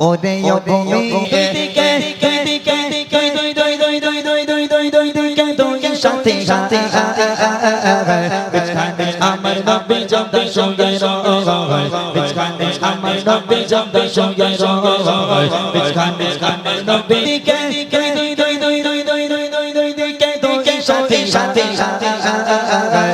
ওরে আমার নব্বই জব্দের সঙ্গে আমার নব্বই জব্দের সঙ্গে নব্বই সাথে সাথে সাথে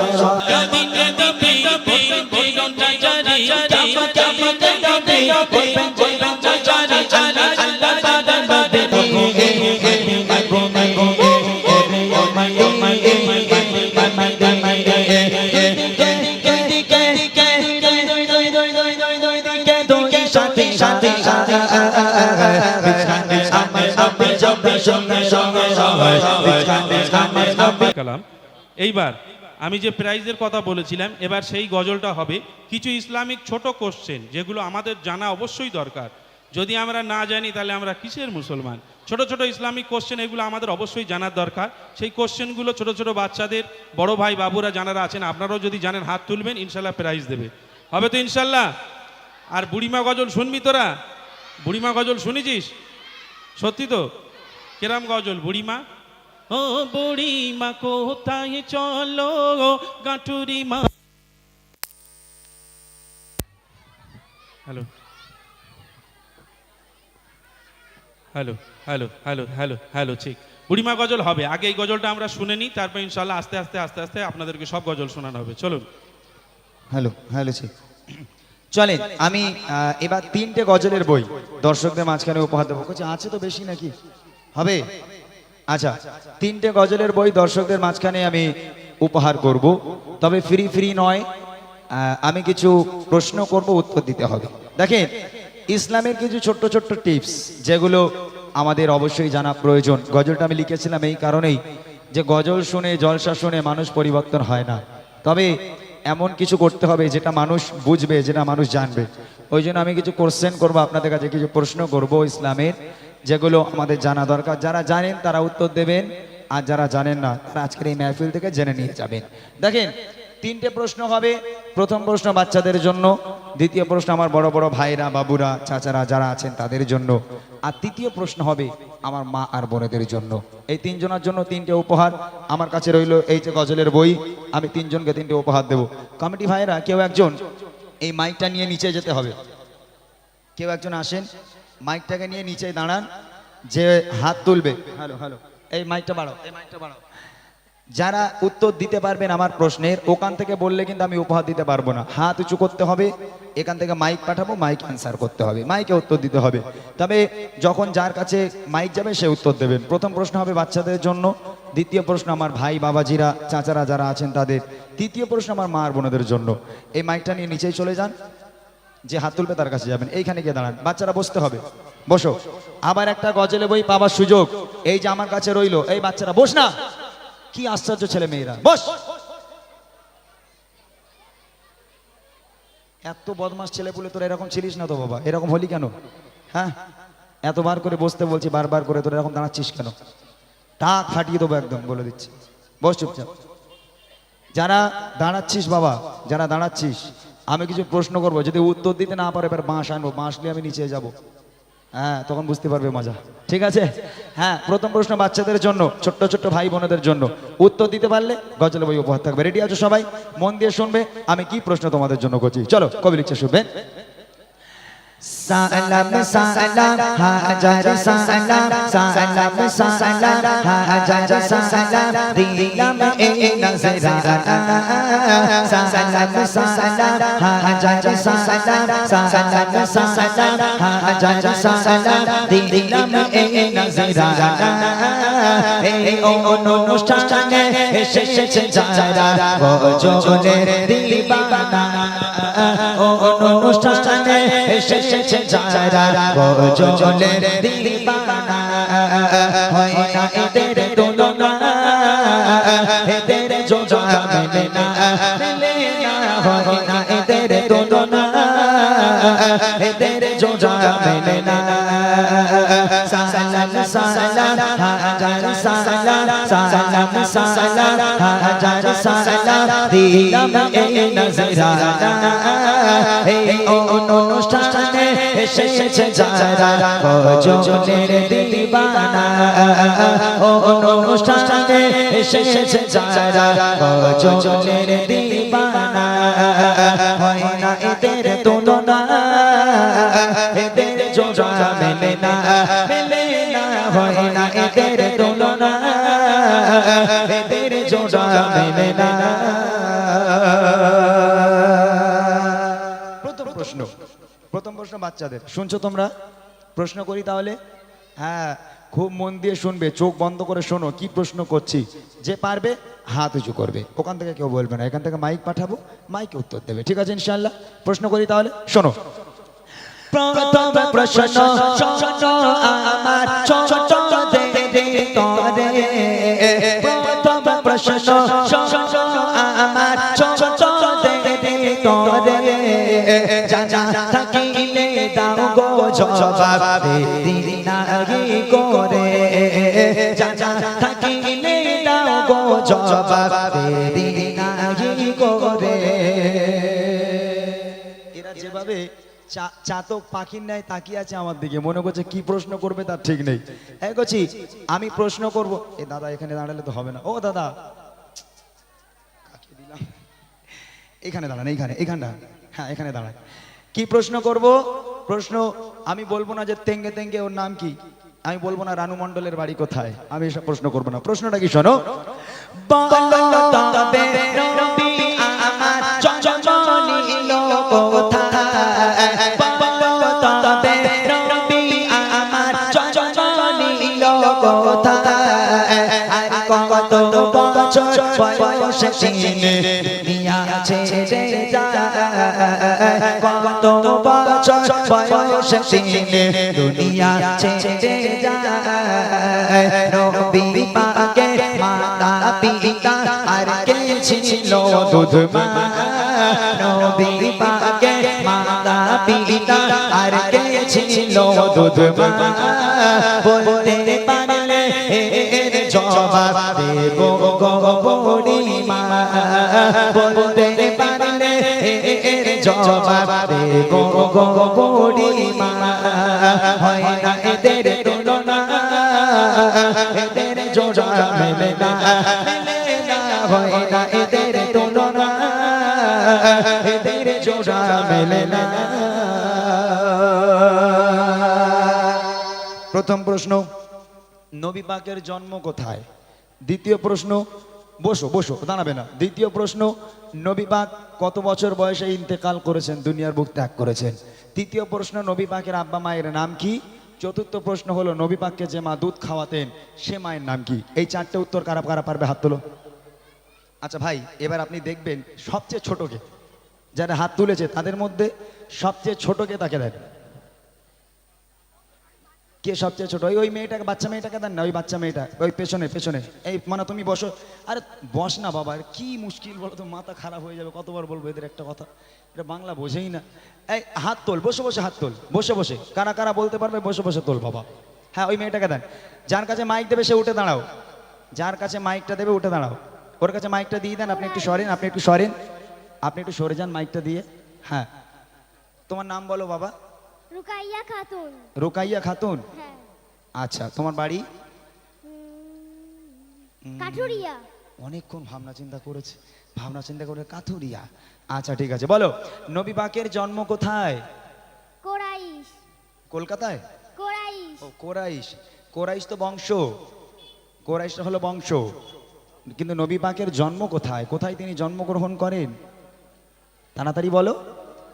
এইবার আমি যে প্রাইজের কথা বলেছিলাম, এবার সেই গজলটা হবে কিছু ইসলামিক ছোট কোশ্চেন যেগুলো আমাদের জানা অবশ্যই দরকার। যদি আমরা না জানি, তাহলে আমরা কিসের মুসলমান? ছোট ছোট ইসলামিক কোশ্চেন এগুলো আমাদের অবশ্যই জানার দরকার। সেই কোশ্চেনগুলো ছোট ছোট বাচ্চাদের, বড় ভাই, বাবুরা জানারা আছেন, আপনারাও যদি জানেন, হাত তুলবেন, ইনশাল্লাহ প্রাইজ দেবে। হবে তো ইনশাল্লাহ? আর বুড়িমা গজল শুনবি তোরা? বুড়িমা গজল শুনেছিস? সত্যি তো? কেরাম গজল বুড়িমা ও বুড়িমা কোথায় চলো গাঁটুরি মা? Hello. Hello hello hello hello hello ঠিক। বুড়িমা গজল হবে। আগে এই গজলটা আমরা শুনে নিই তারপর ইনশাল্লাহ আস্তে আস্তে আস্তে আস্তে আপনাদেরকে সব গজল শোনানো হবে। চলুন। হ্যালো হ্যালো ঠিক। চলে আমি এবার তিনটে গজলের বই। দর্শকদের মাঝখানে উপহার দেবো। আছে তো বেশি নাকি? হবে? আচ্ছা তিনটে গজলের বই দর্শকদের মাঝখানে আমি উপহার করব। তবে ফ্রি ফ্রি নয় আমি কিছু প্রশ্ন করব, উত্তর দিতে হবে। দেখেন, ইসলামের কিছু ছোট্ট ছোট্ট টিপস, যেগুলো আমাদের অবশ্যই জানা প্রয়োজন। গজলটা আমি লিখেছিলাম এই কারণেই যে গজল শুনে, জলসা শুনে মানুষ পরিবর্তন হয় না। তবে এমন কিছু করতে হবে যেটা মানুষ বুঝবে, যেটা মানুষ জানবে। ওই জন্য আমি কিছু কোশ্চেন করব, আপনাদের কাছে কিছু প্রশ্ন করব ইসলামের। যেগুলো আমাদের জানা দরকার। যারা জানেন তারা উত্তর দেবেন, আর যারা জানেন না, তারা আজকের এই মেহফিল থেকে জেনে নিয়ে যাবেন। দেখেন, তিনটে প্রশ্ন হবে। প্রথম প্রশ্ন বাচ্চাদের জন্য, দ্বিতীয় প্রশ্ন আমার বড় বড় ভাইরা, বাবুরা, চাচারা যারা আছেন তাদের জন্য, আর তৃতীয় প্রশ্ন হবে আমার মা আর বোনেদের জন্য। এই তিনজনের জন্য তিনটে উপহার। আমার কাছে রইল এই যে গজলের বই। আমি তিনজনকে তিনটে উপহার দেব। কমিটি ভাইরা কেউ একজন, এই মাইকটা নিয়ে নিচে যেতে হবে। কেউ একজন আসেন? মাইকটাকে নিয়ে নিচে দাঁড়ান যে হাত তুলবে। Hello hello. এই মাইকটা বাড়াও। এই মাইকটা বাড়াও যারা উত্তর দিতে পারবেন আমার প্রশ্নের ওখান থেকে বললে কিন্তু আমি উপহার দিতে পারব না। হাত উঁচু করতে হবে এখান থেকে মাইক পাঠাবো মাইক অ্যান্সার করতে হবে। মাইকে উত্তর দিতে হবে। তবে যখন যার কাছে মাইক যাবে সে উত্তর দেবেন প্রথম প্রশ্ন হবে বাচ্চাদের জন্য দ্বিতীয় প্রশ্ন আমার ভাই বাবাজিরা চাচারা যারা আছেন তাদের। তৃতীয় প্রশ্ন আমার মা আর বোনদের জন্য। এই মাইকটা নিয়ে নিচেই চলে যান। যে হাত তুলবে তার কাছে যাবেন। এইখানে গিয়ে দাঁড়ান। বাচ্চারা বসতে হবে। বসো। আবার একটা গজলে বই পাওয়ার সুযোগ। এই যে আমার কাছে রইল, এই বাচ্চারা, বস না। কি আশ্চর্য ছেলে মেয়েরা। বস। এত বদমাস ছেলে বলে তোরা এরকম ছিলিস না তো বাবা? এরকম হলি কেন? হ্যাঁ? এতবার করে বসতে বলছি, বারবার করে তোরা এরকম দাঁড়াচ্ছিস কেন? টাক ফাটিয়ে দেবো একদম, বলে দিচ্ছি। বস চুপচাপ। যারা দাঁড়াচ্ছিস বাবা, যারা দাঁড়াচ্ছিস আমি কিছু প্রশ্ন করব। যদি উত্তর দিতে না পারে, এবার বাঁশ আনব। বাঁশ নিয়ে আমি নিচে যাব। হ্যাঁ তখন বুঝতে পারবে মজা। ঠিক আছে? হ্যাঁ প্রথম প্রশ্ন, বাচ্চাদের জন্য, ছোট্ট ছোট্ট ভাই বোনদের জন্য। উত্তর দিতে পারলে গজল বই উপহার থাকবে। রেডি আছো সবাই? মন দিয়ে শুনবে, আমি কি প্রশ্ন তোমাদের জন্য করছি? চলো, কবি লিখছে শুনবেন সালাম সালাম, হাজার সালাম সালাম সালাম, হাজার সালাম, দিলাম এই নজরানা সালাম সালাম, হাজার সালাম সালাম সালাম, হাজার সালাম, দিলাম এই নজরানা এই অনুষ্ঠানে এসেছে যারা বজনের দিবানা। ও অনুষ্ঠানে এসেছে যারা বজনের দিবানা হয় না এদের তুলনা এদের যোজা মেলে না মেলে না হয় না এদের তুলনা এদের যোজা মেলে না সালাম সালাম হাজার সালাম সালাম সালাম হাজার সালাম দিলাম এই নজরানা এই অনুষ্ঠানে এসেছে যারা ভজনের দিবানা অনুষ্ঠানে এসেছে যারা ভজনের দিবানা হয় না এদের তুলনা এদের না মেলে না হয় না এদের তুলনা। এদের জোড়া মেলে না। প্রথম প্রশ্ন। প্রথম প্রশ্ন বাচ্চাদের। শুনছো তোমরা? প্রশ্ন করি তাহলে? হ্যাঁ খুব মন দিয়ে শুনবে, চোখ বন্ধ করে শোনো, কি প্রশ্ন করছি? যে পারবে, হাত উঁচু করবে। ওখান থেকে কেউ বলবে না, এখান থেকে মাইক পাঠাবো মাইকে উত্তর দেবে। ঠিক আছে ইনশাল্লাহ প্রশ্ন করি তাহলে? শোনো। প্রথম প্রশ্ন আমার যেভাবে চাতক পাখির ন্যায় তাকিয়ে আছে আমার দিকে, মনে করছে কি প্রশ্ন করবে তার ঠিক নেই। হ্যাঁ করছি আমি প্রশ্ন করব। এ দাদা এখানে দাঁড়ালে তো হবে না। ও দাদা এখানে দাঁড়ান, এইখানে এখানে হ্যাঁ এখানে দাঁড়ান। কি প্রশ্ন করব? প্রশ্ন, আমি বলব না যে তেঙ্গে তেঙ্গে ওর নাম কি? আমি বলব না রানু মণ্ডলের বাড়ি কোথায়? আমি এসব প্রশ্ন করব না। প্রশ্নটা কি শোনো? বলো চিনে দুনিয়া ছেড়ে যায়। নবী পাকে মাতা পিতা আর কে ছিল দুধ মা? পাকে মাতা পিতা আর কে ছিল দুধ বলতে পারলে জবাব দেব গো বুড়িমা বলতে গো বুড়িমা, হয় না এদের তুলনা? এদের জোড়া মেলে না, হয় না এদের তুলনা? এদের জোড়া মেলে না। প্রথম প্রশ্ন, নবী পাকের জন্ম কোথায়? দ্বিতীয় প্রশ্ন বসো বসো, দাঁড়াবে না। দ্বিতীয় প্রশ্ন, নবী পাক কত বছর বয়সে ইন্তেকাল করেছেন? দুনিয়ার বুক ত্যাগ করেছেন। তৃতীয় প্রশ্ন, নবী পাকের আব্বা মায়ের নাম কি? চতুর্থ প্রশ্ন হলো, নবী পাককে যে মা দুধ খাওয়াতেন, সে মায়ের নাম কি? এই চারটে উত্তর কারা কারা পারবে হাত তোলো। আচ্ছা ভাই, এবার আপনি দেখবেন সবচেয়ে ছোটকে যারা হাত তুলেছে, তাদের মধ্যে সবচেয়ে ছোটকে তাকে দেন? কে সবচেয়ে ছোট? ওই ওই মেয়েটাকে, বাচ্চা মেয়েটাকে দেন না, ওই বাচ্চা মেয়েটা। ওই পেছনে পেছনে। এই মানে তুমি বসো। আরে বস না বাবা, আরে কি মুশকিল বলো তো, মাথা খারাপ হয়ে যাবে, কতবার বলব এদের একটা কথা? এটা বাংলা বোঝেই না। এই, হাত তোল, বসে বসে হাত তোল, বসে বসে। কারা কারা বলতে পারবে, বসে বসে তোল বাবা। হ্যাঁ ওই মেয়েটাকে দেন। যার কাছে মাইক দেবে, সে উঠে দাঁড়াও। যার কাছে মাইকটা দেবে, উঠে দাঁড়াও। ওর কাছে মাইকটা দিয়ে দেন, আপনি একটু সরেন, আপনি একটু সরেন। আপনি একটু সরে যান মাইকটা দিয়ে। হ্যাঁ। তোমার নাম বলো বাবা। রুকাইয়া খাতুন। রোকাইয়া খাতুন? হ্যাঁ। আচ্ছা তোমার বাড়ি? কাঠুরিয়া। অনেকক্ষণ ভাবনা চিন্তা করেছে। ভাবনা চিন্তা করে কাথুরিয়া আচ্ছা ঠিক আছে বলো নবী পাকের জন্ম কোথায়? কোরাইশ। কলকাতায়? কোরাইশ। ও কোরাইশ। কোরাইশ তো বংশ। কোরাইশটা হলো বংশ। কিন্তু নবী পাকের জন্ম কোথায়? কোথায় তিনি জন্মগ্রহণ করেন? তাড়াতাড়ি বলো।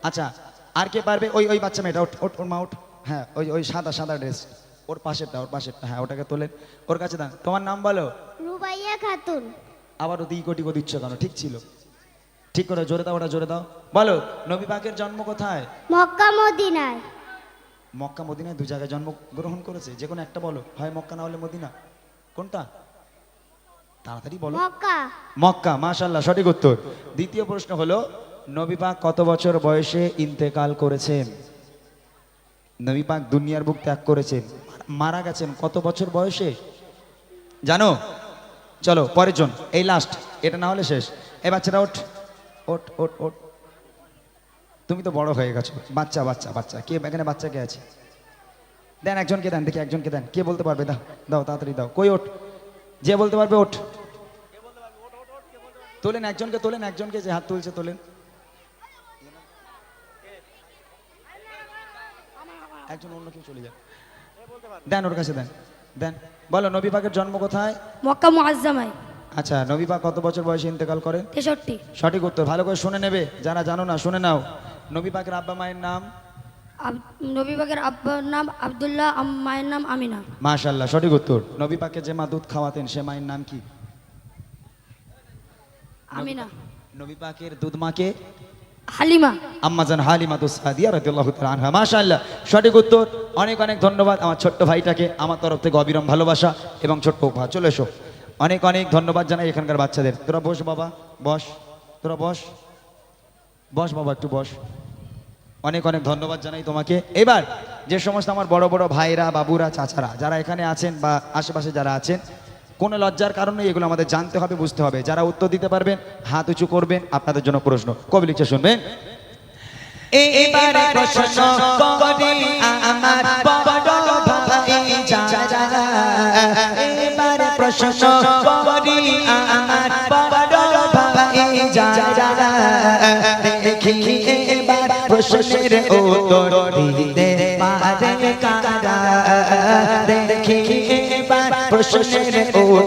আচ্ছা আর কে পারবে? ওই ওই বাচ্চা মেয়েটা ওঠ ওঠ ওর মা ওঠ। হ্যাঁ ওই ওই সাদা সাদা ড্রেস ওর পাশেরটা ওর পাশেরটা। হ্যাঁ ওটাকে তোলেন। ওর কাছে দান তোমার নাম বলো? রুবাইয়া খাতুন। আবার ওদিকে কোটি কোটি দিচ্ছ কেন? ঠিক ছিল। ঠিক করে জোরে দাও ওটা জোরে দাও। বলো নবী পাকের জন্ম কোথায়? মক্কা মদিনায়। মক্কা মদিনায় দু জায়গায় জন্মগ্রহণ করেছে। যে কোনো একটা বলো। হয় মক্কা না হলে মদিনা। কোনটা? তাড়াতাড়ি বলো। মক্কা। মক্কা মাশাল্লাহ সঠিক উত্তর। দ্বিতীয় প্রশ্ন হলো নবী পাক কত বছর বয়সে ইন্তেকাল করেছেন নবী পাক দুনিয়ার বুক ত্যাগ করেছেন মারা গেছেন কত বছর বয়সে? জানো? চলো পরের জন এই লাস্ট এটা না হলে শেষ। এই বাচ্চারা, ওঠ ওঠ ওঠ ওঠ। তুমি তো বড় হয়ে গেছো। বাচ্চা বাচ্চা বাচ্চা। কে, এখানে বাচ্চা কে আছে? দেন, একজনকে দেন, দেখি একজনকে দেন। কে বলতে পারবে? দাও দাও, তাড়াতাড়ি দাও। কই ওঠ? যে বলতে পারবে, ওঠ। তোলেন, একজনকে তোলেন, একজনকে যে হাত তুলছে, তোলেন। একজন অন্য কেউ চলে যান দেন ওর কাছে দেন। দেন। বলো নবী পাকের জন্ম কোথায়? মক্কা মুআজ্জামায়। আচ্ছা নবী পাক কত বছর বয়সে ইন্তেকাল করেন তেষট্টি। সঠিক উত্তর ভালো করে শুনে নেবে। যারা জানো না শুনে নাও। নবী পাকের আব্বা মায়ের নাম? নবী পাকের আব্বার নাম আব্দুল্লাহ মায়ের নাম আমিনা। মাশাল্লাহ সঠিক উত্তর। নবী পাকে যে মা দুধ খাওয়াতেন সে মায়ের নাম কি? আমিনা। নবী পাকের দুধ মাকে? হালিমা। আম্মাজান হালিমা তো সাদিয়া রাদিয়াল্লাহু তাআলা আনহা। মাশাআল্লাহ, সঠিক উত্তর। অনেক অনেক ধন্যবাদ আমার ছোট্ট ভাইটাকে, আমার তরফ থেকে অবিরাম ভালোবাসা এবং ছোট্ট উপহার। চলে এসো। অনেক অনেক ধন্যবাদ জানাই এখানকার বাচ্চাদের। তোরা বস বাবা, বস। তোরা বস। বস বাবা, একটু বস। অনেক অনেক ধন্যবাদ জানাই তোমাকে। এবার, যে সমস্ত আমার বড় বড় ভাইরা, বাবুরা, চাচারা, যারা এখানে আছেন বা আশেপাশে যারা আছেন কোনো লজ্জার কারণে এগুলো আমাদের জানতে হবে, বুঝতে হবে। যারা উত্তর দিতে পারবেন, হাত উঁচু করবেন, আপনাদের জন্য প্রশ্ন। কবি লিখছে, শুনবেন? প্রশ্ন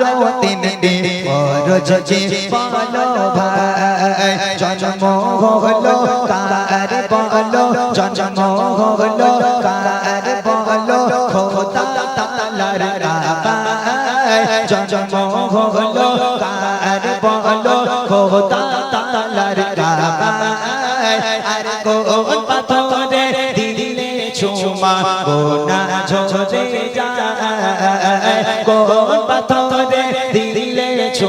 আরও তিন দিন ফরজ কি বলো ভাই জন্ম হলো কার বলো জন্ম হলো কার বলো খোদা তালার কাবায় জন্ম হলো কার বলো খোদা তালার কাবায় আর কোন পাথরে দিলে চুমা গোনা ঝরে যায় কোন পাথরে দিলে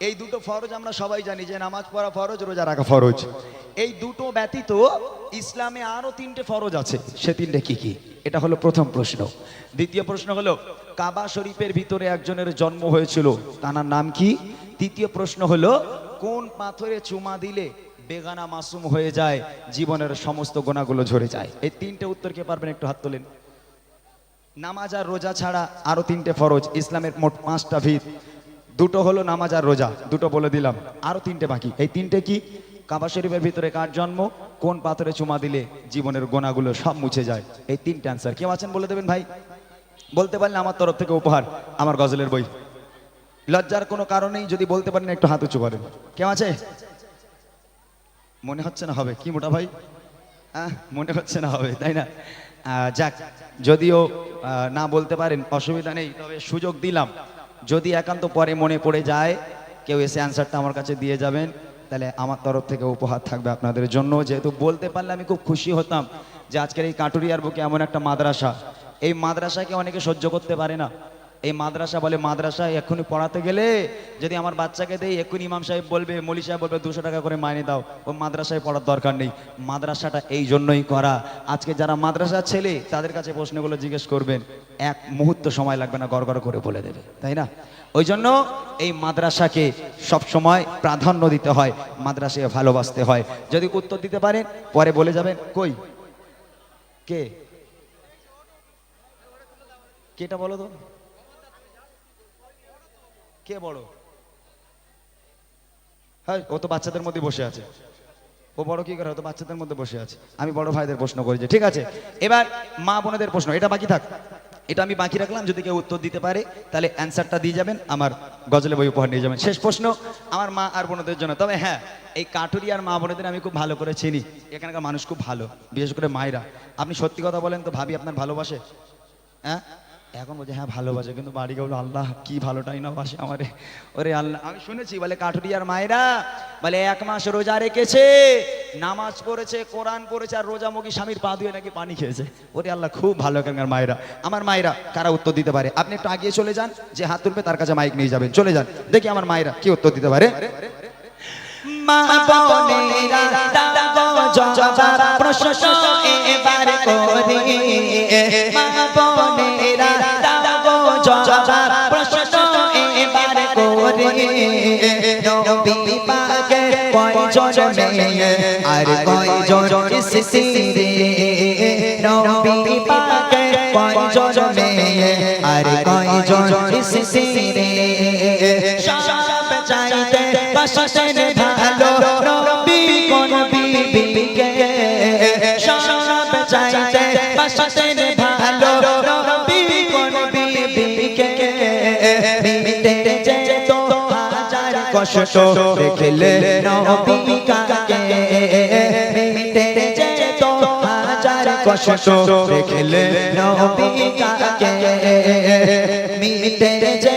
এই দুটো ফরজ আমরা সবাই জানি যে নামাজ পড়া ফরজ, রোজা রাখা ফরজ। এই দুটো ব্যতীত ইসলামে আরও তিনটে ফরজ আছে। সে তিনটে কি কি? এটা হলো প্রথম প্রশ্ন। দ্বিতীয় প্রশ্ন হলো, কাবা শরীফের ভিতরে একজনের জন্ম হয়েছিল তার নাম কি? তৃতীয় প্রশ্ন হলো, কোন পাথরে চুমা দিলে বেগানা মাসুম হয়ে যায়, জীবনের সমস্ত গোনাগুলো ঝরে যায়? এই তিনটে উত্তর কে পারবেন একটু হাত তোলেন? নামাজ আর রোজা ছাড়া আরও তিনটে ফরজ, ইসলামের মোট পাঁচটা ভিত। দুটো হলো নামাজ আর রোজা, দুটো বলে দিলাম। আরও তিনটে বাকি। এই তিনটে কি? কাবা শরীফের ভিতরে কার জন্ম? কোন পাথরে চুমা দিলে জীবনের গোনাগুলো সব মুছে যায়? এই তিনটে অ্যান্সার কেউ আছেন বলে দেবেন ভাই? বলতে পারলে আমার তরফ থেকে উপহার, আমার গজলের বই। লজ্জার কোনো কারণেই যদি বলতে পারেন, একটু হাত উঁচু করেন। কেউ আছে? মনে হচ্ছে না হবে। কি মোটা ভাই? মনে হচ্ছে না হবে, তাই না? যাক, যদিও না বলতে পারেন, অসুবিধা নেই, তবে সুযোগ দিলাম। যদি একান্ত পরে মনে পড়ে যায়, কেউ এসে অ্যান্সারটা আমার কাছে দিয়ে যাবেন, তাহলে আমার তরফ থেকে উপহার থাকবে আপনাদের জন্য। যেহেতু বলতে পারলে আমি খুব খুশি হতাম যে আজকের এই কাটুরিয়ার বুকে এমন একটা মাদ্রাসা। এই মাদ্রাসাকে অনেকে সহ্য করতে পারে না। এই মাদ্রাসা বলে মাদ্রাসায় এক্ষুনি পড়াতে গেলে যদি আমার বাচ্চাকে দেই, এক্ষুনি ইমাম সাহেব বলবে, মলি সাহেব বলবে, দুশো টাকা করে মাইনে দাও। ও মাদ্রাসায় পড়ার দরকার নেই। মাদ্রাসাটা এই জন্যই করা। আজকে যারা মাদ্রাসার ছেলে, তাদের কাছে প্রশ্নগুলো জিজ্ঞেস করবেন। এক মুহূর্ত সময় লাগবে না গড় করে বলে দেবে, তাই না? ওই জন্য এই মাদ্রাসাকে সব সময় প্রাধান্য দিতে হয়, মাদ্রাসাকে ভালোবাসতে হয়। যদি উত্তর দিতে পারেন, পরে বলে যাবেন, কই? কে? কেটা বলো তো? কে বড়? হ্যাঁ ও তো বাচ্চাদের মধ্যে বসে আছে। ও বড় কি করে? ও তো বাচ্চাদের মধ্যে বসে আছে। আমি বড় ভাইদের প্রশ্ন করেছি ঠিক আছে, এবার মা বোনেদের প্রশ্ন, এটা বাকি থাক। এটা আমি বাকি রাখলাম, যদি কেউ উত্তর দিতে পারে, তাহলে অ্যান্সারটা দিয়ে যাবেন, আমার গজলে বই উপহার নিয়ে যাবেন। শেষ প্রশ্ন, আমার মা আর বোনদের জন্য। তবে হ্যাঁ এই কাটুরি আর মা বোনদের আমি খুব ভালো করে চিনি। এখানকার মানুষ খুব ভালো, বিশেষ করে মায়েরা। আপনি সত্যি কথা বলেন তো ভাবি আপনার ভালোবাসে? হ্যাঁ? এখন বলছে হ্যাঁ ভালোবাসে, কিন্তু বাড়ি গেল, আল্লাহ, কি ভালোটাই না বাসে আমারে। ওরে আল্লাহ, আমি শুনেছি, বলে কাঠুরিয়ার মায়েরা, বলে, এক মাস রোজা রেখেছে, নামাজ পড়েছে, কোরআন পড়েছে, আর রোজা মুখী স্বামীর পা ধুয়ে নাকি পানি খেয়েছে। ওরে আল্লাহ, খুব ভালো এখানকার মায়েরা। আমার মায়েরা, কারা উত্তর দিতে পারে? আপনি একটু আগিয়ে চলে যান, যে হাত তুলবে, তার কাছে মাইক নিয়ে যাবেন। চলে যান, দেখি আমার মায়েরা কি উত্তর দিতে পারে। মা নবী পাকে কয়জন মেয়ে? আর কয়জন সিসিরে কষ্ট দেখলে নবী কাকে মিটে যেত হাজার কষ্ট দেখলে নবী কাকে মিটে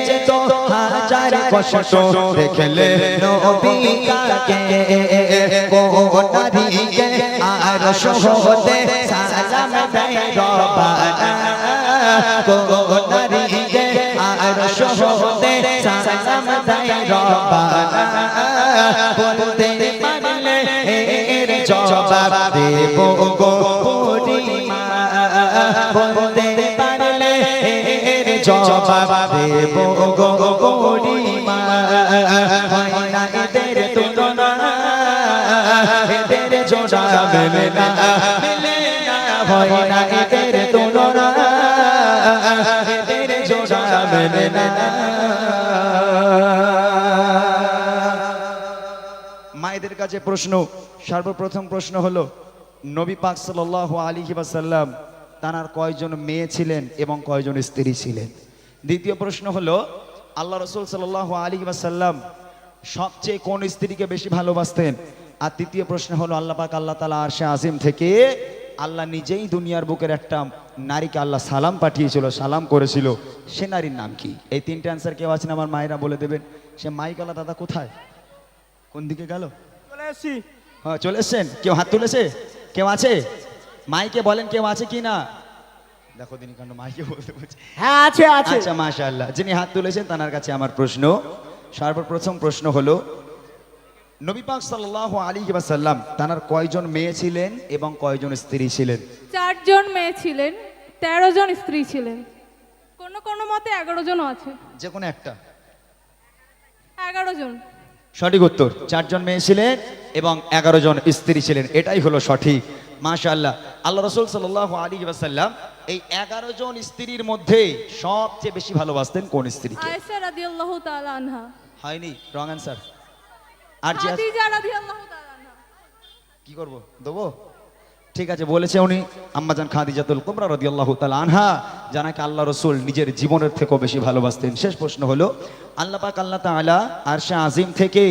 যেত হাজার কষ্ট দেখলে নবী কাকে কোনারিকে আর সহতে সালাম দেয় রবানা জবাব দেব গো পরিমা বলতে পারলে জবাব দেব গো পরিমা হয় না এদের তুলনা, এদের জোড়া মেলে না মেলে না। হয় না এদের তুলনা মেলে না। মায়েদের কাছে প্রশ্ন, সর্বপ্রথম প্রশ্ন হলো, নবী পাক সাল্লাল্লাহু আলাইহি ওয়াসাল্লাম তার কয়জন মেয়ে ছিলেন এবং কয়জন স্ত্রী ছিলেন? দ্বিতীয় প্রশ্ন হলো, আল্লাহ রসুল সাল্লাল্লাহু আলাইহি ওয়াসাল্লাম সবচেয়ে কোন স্ত্রীকে বেশি ভালোবাসতেন? আর তৃতীয় প্রশ্ন হলো, আল্লাহ পাক, আল্লাহ তালা আরশে আজিম থেকে আল্লাহ নিজেই দুনিয়ার বুকের একটা নারীকে আল্লাহ সালাম পাঠিয়েছিল, সালাম করেছিল। সে নারীর নাম কি? এই তিনটে অ্যান্সার কেউ আছেন আমার মায়েরা বলে দেবেন। সে মাইক আল্লাহ দাদা কোথায়? কোন দিকে গেল? চলে এসছি হ্যাঁ চলে এসছেন? কেউ হাত তুলেছে? কেউ আছে? মাইকে বলেন কেউ আছে কি না? দেখো দিনী কাণ্ড মাইকে বলতে বলছে। হ্যাঁ আছে আছে। আচ্ছা মাশাআল্লাহ। যিনি হাত তুলেছেন তার কাছে আমার প্রশ্ন। সর্বপ্রথম প্রশ্ন হলো নবী পাক সাল্লাল্লাহু আলাইহি ওয়াসাল্লাম তার কয়জন মেয়ে ছিলেন এবং কয়জন স্ত্রী ছিলেন? চারজন মেয়ে ছিলেন তেরো জন স্ত্রী ছিলেন। কোন কোন মতে এগারো জন আছে। যে কোনো একটা। এগারো জন। সঠিক উত্তর চারজন মেয়ে ছিলেন এবং এগারো জন স্ত্রী ছিলেন। এটাই হলো সঠিক। মাশা আল্লাহ আল্লাহ রসুল সাল্লাহ আলী আসাল্লাম এই এগারো জন স্ত্রীর মধ্যে সবচেয়ে বেশি ভালোবাসতেন কোন স্ত্রীকে? আনহা। হয়নি রং অ্যান্সার আর কি করব? দেবো? ঠিক আছে বলেছে উনি আম্মাজান খাদিজাতুল কুবরা রাদিয়াল্লাহু তাআলা আনহা জানাকে আল্লাহ রসুল নিজের জীবনের থেকেও বেশি ভালোবাসতেন। শেষ প্রশ্ন হলো আল্লাহ পাক আল্লাহ তাআলা আরশে আজিম থেকে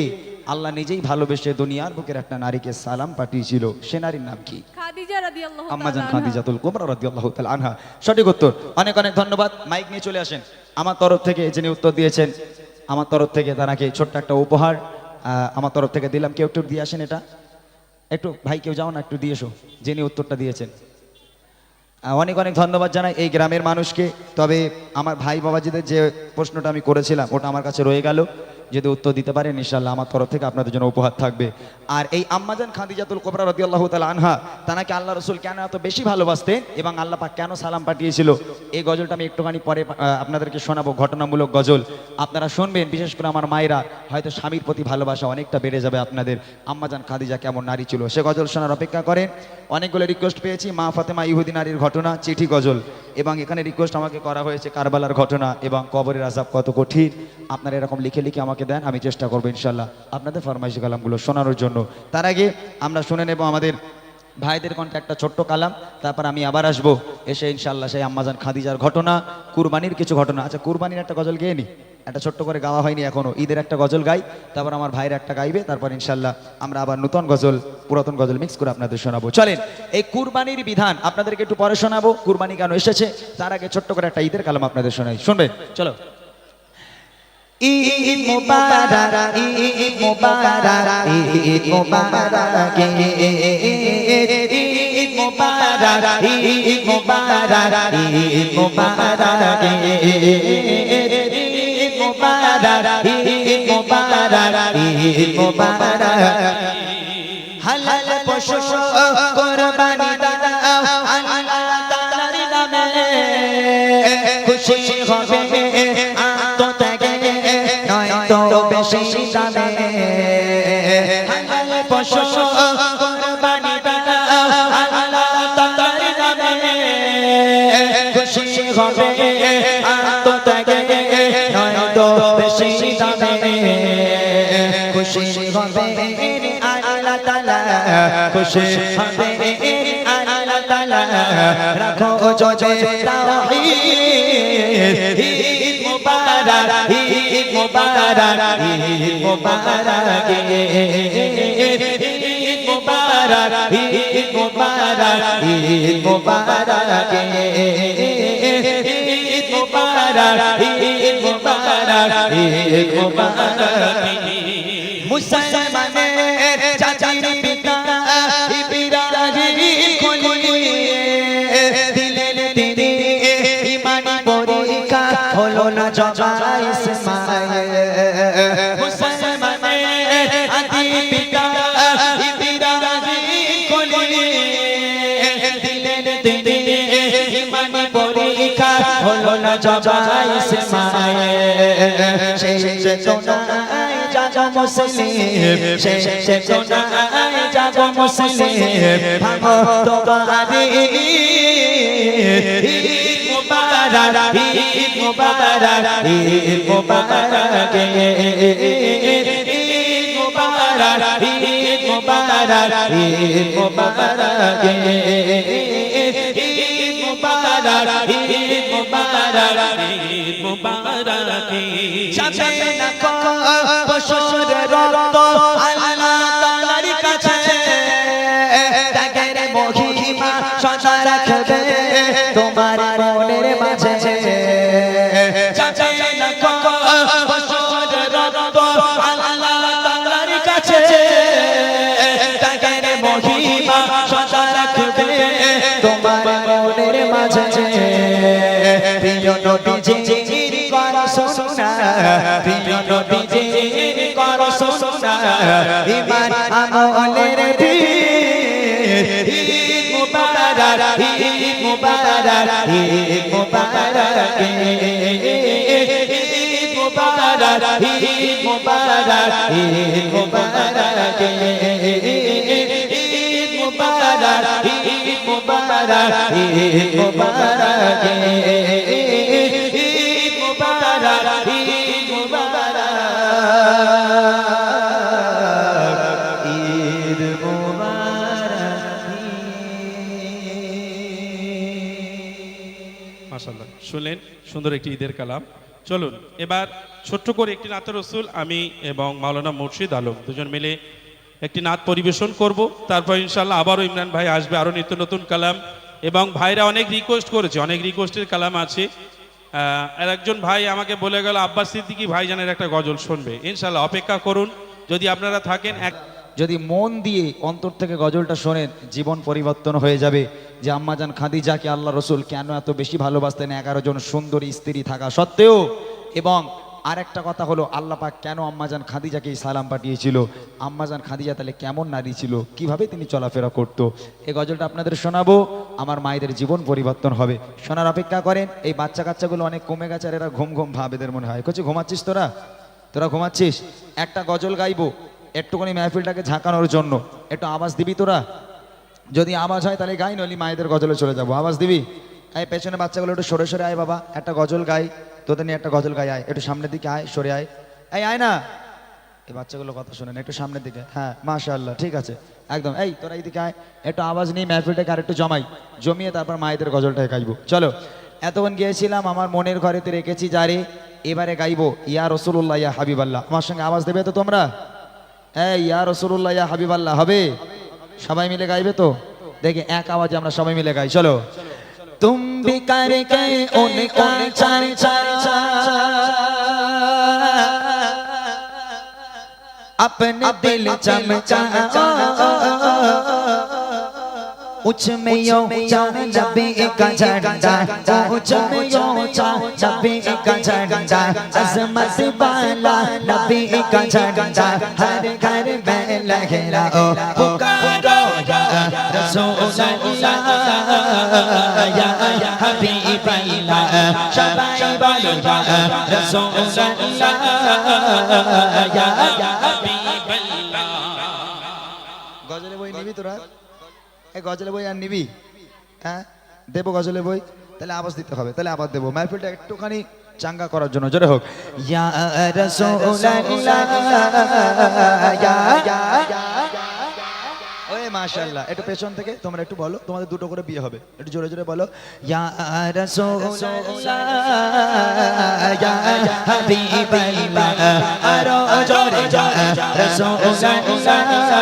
আল্লাহ নিজেই ভালোবেসে দুনিয়ার বুকের একটা নারীকে সালাম পাঠিয়েছিল। সে নারীর নাম কি? আম্মাজান খাদিজাতুল কুবরা রাদিয়াল্লাহু তাআলা আনহা। সঠিক উত্তর। অনেক অনেক ধন্যবাদ। মাইক নিয়ে চলে আসেন। আমার তরফ থেকে যিনি উত্তর দিয়েছেন আমার তরফ থেকে তারাকে ছোট্ট একটা উপহার আমার তরফ থেকে দিলাম। কেউ একটু দিয়ে আসেন এটা? একটু ভাই কেউ যাও না, একটু দিয়ে এসো, যিনি উত্তরটা দিয়েছেন। অনেক অনেক ধন্যবাদ জানাই এই গ্রামের মানুষকে, তবে আমার ভাই বাবাজিদের যে প্রশ্নটা আমি করেছিলাম, ওটা আমার কাছে রয়ে গেল। যদি উত্তর দিতে পারেন ইনশাল্লাহ আমার তরফ থেকে আপনাদের জন্য উপহার থাকবে। আর এই আম্মাজান খাদিজাতুল কোবরা রদি আল্লাহ তালা আনহা, তানাকে আল্লাহ রসুল কেন এত বেশি ভালোবাসতেন এবং আল্লাহ পাক কেন সালাম পাঠিয়েছিল? এই গজলটা আমি একটুখানি পরে আপনাদেরকে শোনাবো, ঘটনামূলক গজল। আপনারা শুনবেন, বিশেষ করে আমার মায়েরা, হয়তো স্বামীর প্রতি ভালোবাসা অনেকটা বেড়ে যাবে আপনাদের। আম্মাজান খাদিজা কেমন নারী ছিল? সে গজল শোনার অপেক্ষা করেন। অনেকগুলো রিকোয়েস্ট পেয়েছি, মা ফাতেমা ইহুদি নারীর ঘটনা, চিঠি গজল। এবং এখানে রিকোয়েস্ট আমাকে করা হয়েছে কারবালার ঘটনা এবং কবরের আজাব কত কঠিন। আপনারা এরকম লিখে লিখে আমাকে দেন, আমি চেষ্টা করব ইনশাল্লাহ আপনাদের ফরমাইশি কালামগুলো শোনানোর জন্য। তার আগে আমরা শুনে নেব আমাদের ভাইদের কণ্ঠে একটা ছোট্ট কালাম। তারপর আমি আবার আসব, এসে ইনশাল্লাহ সেই আম্মাজান খাদিজার ঘটনা, কুরবানির কিছু ঘটনা। আচ্ছা কুরবানির একটা গজল গেয়ে নি? একটা ছোট্ট করে গাওয়া হয়নি এখনও। ঈদের একটা গজল গাই, তারপর আমার ভাইয়ের একটা গাইবে, তারপর ইনশাল্লাহ আমরা আবার নতুন গজল, পুরাতন গজল মিক্স করে আপনাদের শোনাবো। চলেন, এই কুরবানির বিধান আপনাদেরকে একটু পরে শোনাবো। কুরবানি কেন এসেছে? তার আগে ছোট্ট করে একটা ঈদের কালাম আপনাদের শোনাই। শুনবেন? চলো। ঈদ মুবারক ঈদ মুবারক ঈদ মুবারক ঈদ মুবারক ঈদ মুবারক ঈদ মুবারক ঈদ মুবারক ঈদ মুবারক ঈদ মুবারক। হালাল পশু খুশি হবে আল্লাহ তালা খুশি হবে আল্লাহ তালা রাখো জয় তাওহীদ मुबारक ईद मुबारक ईद मुबारक ईद मुबारक ईद मुबारक ईद मुबारक ईद मुबारक মুবারক মুসলমানের চাচির পিতা ইব্রাহিম খলিল দিলেন তিনি ইমানি পরীক্ষা জবা হলো না জবা ইসমাইল সেই চেতনায় জাগো মুসলিম। সেই চেতনায় জাগো মুসলিম। ভাগো তোমারি ঈদ মুবারক ঈদ মুবারক। ঈদ মুবারক ঈদ মুবারক ঈদ মুবারক। ঈদ মুবারক, ঈদ মুবারক ঈদ মুবারক ঈদ যাবে না কো পশুর রক্ত প্রিয় নবীজির করো সোনা ইমান আমলের ঈদ মুবারক ঈদ মুবারক ঈদ মুবারক ঈদ মুবারক ঈদ মুবারক ঈদ মুবারক ঈদ মুবারক ঈদ মুবারক ঈদ মুবারক শুনলেন? সুন্দর একটি ঈদের কালাম। চলুন, এবার ছোট্ট করে একটি নাতের রসুল, আমি এবং মাওলানা মুর্শিদ আলম দুজন মিলে একটি নাত পরিবেশন করব। তারপর ইনশাল্লাহ আবারও ইমরান ভাই আসবে, আরও নিত্য নতুন কালাম। এবং ভাইরা অনেক রিকোয়েস্ট করেছে, অনেক রিকোয়েস্টের কালাম আছে। আর একজন ভাই আমাকে বলে গেল আব্বাস সিদ্দিকি ভাইজানের একটা গজল শুনবে। ইনশাল্লাহ অপেক্ষা করুন। যদি আপনারা থাকেন, এক যদি মন দিয়ে অন্তর থেকে গজলটা শোনেন, জীবন পরিবর্তন হয়ে যাবে। যে আম্মাজান খাদিজাকে আল্লাহ রসুল কেন এত বেশি ভালোবাসতেন? এগারো জন সুন্দরী স্ত্রী থাকা সত্ত্বেও এবং আরেকটা কথা হলো, আল্লাহ পাক কেন আম্মাজান খাদিজাকে এই সালাম পাঠিয়েছিল? আম্মাজান খাদিজা তাহলে কেমন নারী ছিল? কীভাবে তিনি চলাফেরা করতো? এই গজলটা আপনাদের শোনাবো। আমার মায়েদের জীবন পরিবর্তন হবে। শোনার অপেক্ষা করেন, এই বাচ্চা কাচ্চাগুলো অনেক কমে গেছে আর এরা ঘুম ঘুম ভাব এদের মনে হয়। কচি, ঘুমাচ্ছিস তোরা? তোরা ঘুমাচ্ছিস? একটা গজল গাইবো, একটুখানি মেহফিলটাকে ঝাঁকানোর জন্য। একটু আওয়াজ দিবি তোরা? যদি আওয়াজ হয় তাহলে গাই নলি মায়েদের গজলে চলে যাব। আওয়াজ দিবি? এই পেছনে বাচ্চাগুলো একটু সরে সরে আয় বাবা, একটা গজল গাই। তোদের নিয়ে একটা গজল গাই, আয়। একটু সামনের দিকে আয়, সরে আয়। এই, আয় না। এই বাচ্চাগুলো কথা শোনেন একটু সামনের দিকে। হ্যাঁ মাশাআল্লাহ, ঠিক আছে। একদম, এই, তোরা এইদিকে আয়। একটু আওয়াজ নিয়ে মেহফিলটাকে আর একটু জমাই। জমিয়ে তারপর মায়েদের গজলটাকে গাইবো। চলো, এতক্ষণ গিয়েছিলাম, আমার মনের ঘরেতে রেখেছি যারে এবারে গাইবো, ইয়া রসুল্লাহ ইয়া হাবিবাল্লাহ। আমার সঙ্গে আওয়াজ দেবে তো তোমরা? এই, ইয়া রসুল্লাহ ইয়া হাবিবাল্লাহ, হবে? সবাই মিলে গাইবে তো? দেখে, এক আওয়াজে আমরা সবাই মিলে গাই, চলো। তুম भी करके उनका चर्चा अपने दिल चमचा उच में यो चा नबी का झंडा उच में यो चा नबी का झंडा अजमत वाला नबी का झंडा हर घर में लहराओ पुकारो গজলে বই নিবি তোরা? এই বই আর নিবি হ্যাঁ দেবো গজলে বই তাহলে আবাস দিতে হবে তাহলে আবার দেবো মাইফিলটা একটুখানি চাঙ্গা করার জন্য জোরে হোক ইয়া ইয়া ইয়া ওয়ে মাশাআল্লাহ। একটু পেছন থেকে তোমরা একটু বলো তোমাদের দুটো করে বিয়ে হবে। একটু জোরে জোরে বলো। ইয়া রাসূলুল্লাহ ইয়া হাবিবাল্লাহ আরও জোরে ইয়া রাসূলুল্লাহ।